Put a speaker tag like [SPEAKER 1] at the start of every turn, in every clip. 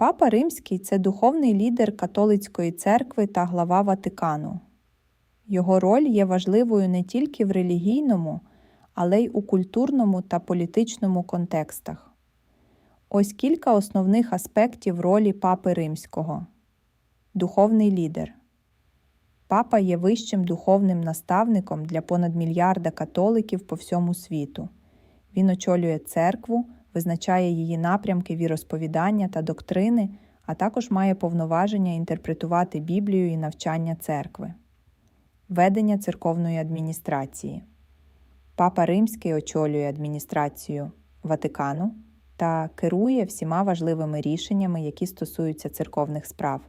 [SPEAKER 1] Папа Римський це духовний лідер католицької церкви та глава Ватикану. Його роль є важливою не тільки в релігійному, але й у культурному та політичному контекстах. Ось кілька основних аспектів ролі Папи Римського. Духовний лідер. Папа є вищим духовним наставником для понад мільярда католиків по всьому світу. Він очолює церкву, визначає її напрямки віросповідання та доктрини, а також має повноваження інтерпретувати Біблію і навчання церкви. Ведення церковної адміністрації. Папа Римський очолює адміністрацію Ватикану та керує всіма важливими рішеннями, які стосуються церковних справ,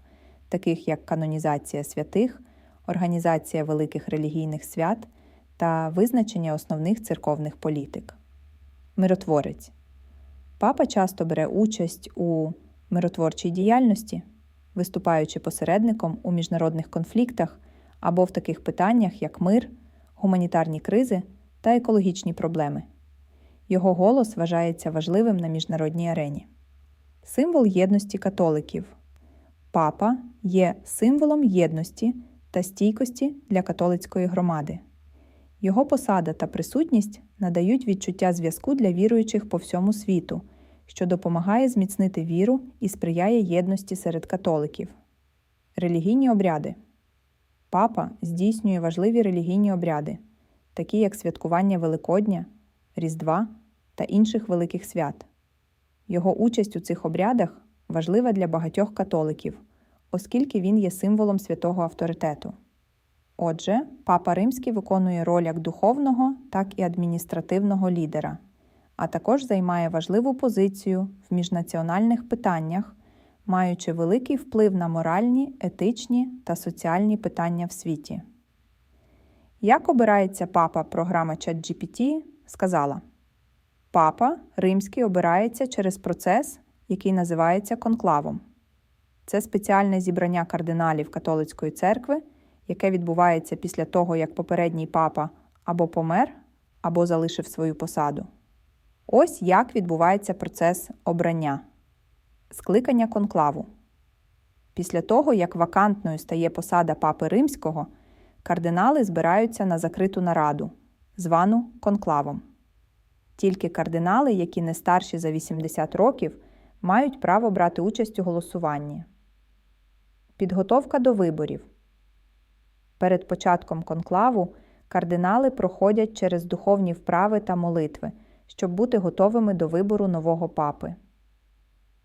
[SPEAKER 1] таких як канонізація святих, організація великих релігійних свят та визначення основних церковних політик. Миротворець. Папа часто бере участь у миротворчій діяльності, виступаючи посередником у міжнародних конфліктах або в таких питаннях, як мир, гуманітарні кризи та екологічні проблеми. Його голос вважається важливим на міжнародній арені. Символ єдності католиків. Папа є символом єдності та стійкості для католицької громади. Його посада та присутність надають відчуття зв'язку для віруючих по всьому світу, що допомагає зміцнити віру і сприяє єдності серед католиків. Релігійні обряди. Папа здійснює важливі релігійні обряди, такі як святкування Великодня, Різдва та інших великих свят. Його участь у цих обрядах важлива для багатьох католиків, оскільки він є символом святого авторитету. Отже, Папа Римський виконує роль як духовного, так і адміністративного лідера, а також займає важливу позицію в міжнаціональних питаннях, маючи великий вплив на моральні, етичні та соціальні питання в світі. Як обирається папа програма ChatGPT, сказала: Папа Римський обирається через процес, який називається конклавом. Це спеціальне зібрання кардиналів католицької церкви, яке відбувається після того, як попередній папа або помер, або залишив свою посаду. Ось як відбувається процес обрання, скликання конклаву. Після того, як вакантною стає посада папи римського, кардинали збираються на закриту нараду, звану конклавом. Тільки кардинали, які не старші за 80 років, мають право брати участь у голосуванні. Підготовка до виборів. Перед початком конклаву кардинали проходять через духовні вправи та молитви, щоб бути готовими до вибору нового папи.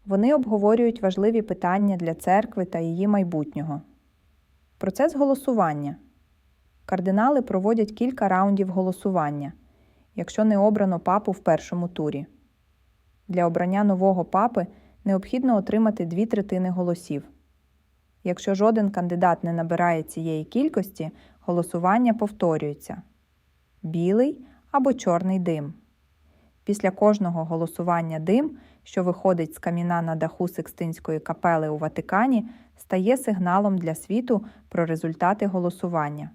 [SPEAKER 1] Вони обговорюють важливі питання для церкви та її майбутнього. Процес голосування. Кардинали проводять кілька раундів голосування, якщо не обрано папу в першому турі. Для обрання нового папи необхідно отримати дві третини голосів. Якщо жоден кандидат не набирає цієї кількості, голосування повторюється білий або чорний дим. Після кожного голосування дим, що виходить з каміна на даху Секстинської капели у Ватикані, стає сигналом для світу про результати голосування.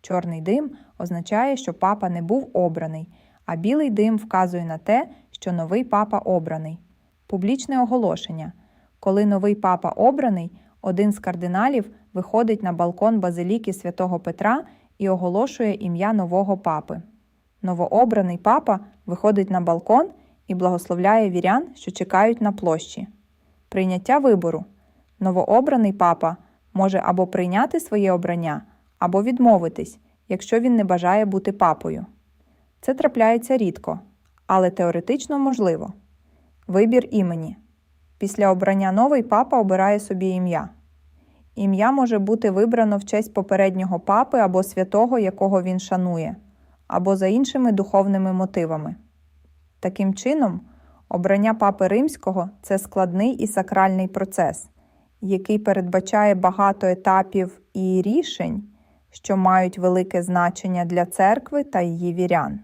[SPEAKER 1] Чорний дим означає, що папа не був обраний, а білий дим вказує на те, що новий папа обраний. Публічне оголошення. Коли новий папа обраний, один з кардиналів виходить на балкон базиліки святого Петра і оголошує ім'я нового папи. Новообраний папа виходить на балкон і благословляє вірян, що чекають на площі. Прийняття вибору. Новообраний папа може або прийняти своє обрання, або відмовитись, якщо він не бажає бути папою. Це трапляється рідко, але теоретично можливо. Вибір імені. Після обрання новий папа обирає собі ім'я. Ім'я може бути вибрано в честь попереднього папи або святого, якого він шанує, або за іншими духовними мотивами. Таким чином, обрання папи римського це складний і сакральний процес, який передбачає багато етапів і рішень, що мають велике значення для церкви та її вірян.